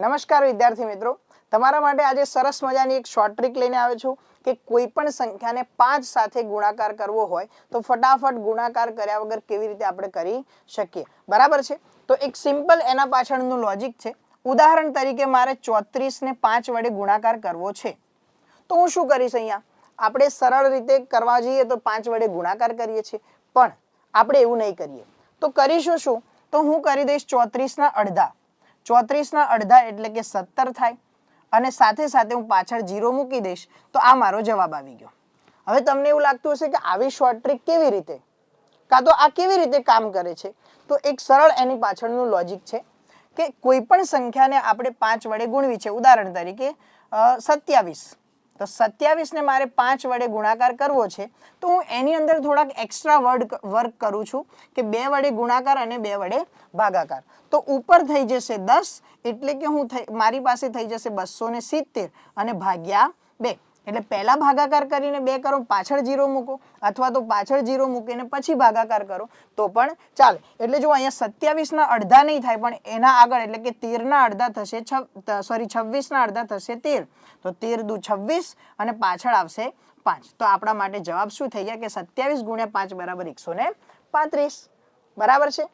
નમસ્કાર વિદ્યાર્થી મિત્રો. તમારા માટે આજે સરસ મજાની એક શોર્ટ ટ્રીક લઈને આવ્યો છું કે કોઈ પણ સંખ્યાને પાંચ સાથે ગુણાકાર કરવો હોય તો ફટાફટ ગુણાકાર કર્યા વગર કેવી રીતે આપણે કરી શકીએ? બરાબર છે? તો એક સિમ્પલ એના પાછળનું લોજિક છે. ઉદાહરણ તરીકે મારે ચોત્રીસ ને પાંચ વડે ગુણાકાર કરવો છે. તો હું શું કરીશ અહીંયા? આપણે સરળ રીતે કરવા જઈએ તો પાંચ વડે ગુણાકાર કરીએ છીએ. પણ આપણે એવું નહીં કરીએ. તો કરીશું શું? તો હું કરી દઈશ ચોત્રીસના અડધા. ચોત્રીસના અડધા એટલે કે સત્તર થાય અને સાથે સાથે હું પાછળ જીરો મૂકી દઈશ, તો આ મારો જવાબ આવી ગયો. હવે તમને એવું લાગતું હશે કે આવી શોર્ટ ટ્રીક કેવી રીતે? કાં તો આ કેવી રીતે કામ કરે છે? તો એક સરળ એની પાછળનું લોજિક છે કે કોઈ પણ સંખ્યાને આપણે પાંચ વડે ગુણવી છે. ઉદાહરણ તરીકે સત્યાવીસ. તો સત્યાવીસને મારે પાંચ વડે ગુણાકાર કરવો છે, તો હું એની અંદર થોડાક એક્સ્ટ્રા વર્ડ વર્ક કરું છું કે બે વડે ગુણાકાર અને બે વડે ભાગાકાર. તો ઉપર થઈ જશે દસ, એટલે કે હું થઈ, મારી પાસે થઈ જશે બસો સિત્તેર અને ભાગ્યા બે. એટલે પહેલા ભાગાકાર કરીને બે કરો, પાછળ જીરો મૂકો, અથવા તો પાછળ જીરો મૂકીને પછી ભાગાકાર કરો, તો પણ ચાલે. એટલે જો અહીંયા સત્યાવીસના અડધા નહીં થાય, પણ એના આગળ એટલે કે તેરના અડધા થશે સોરી છવ્વીસના અડધા થશે તેર. તો તેર દુ છવ્વીસ અને પાછળ આવશે પાંચ. તો આપણા માટે જવાબ શું થઈ ગયા કે સત્યાવીસ ગુણ્યા પાંચ બરાબર એકસો ને પાંત્રીસ. બરાબર છે?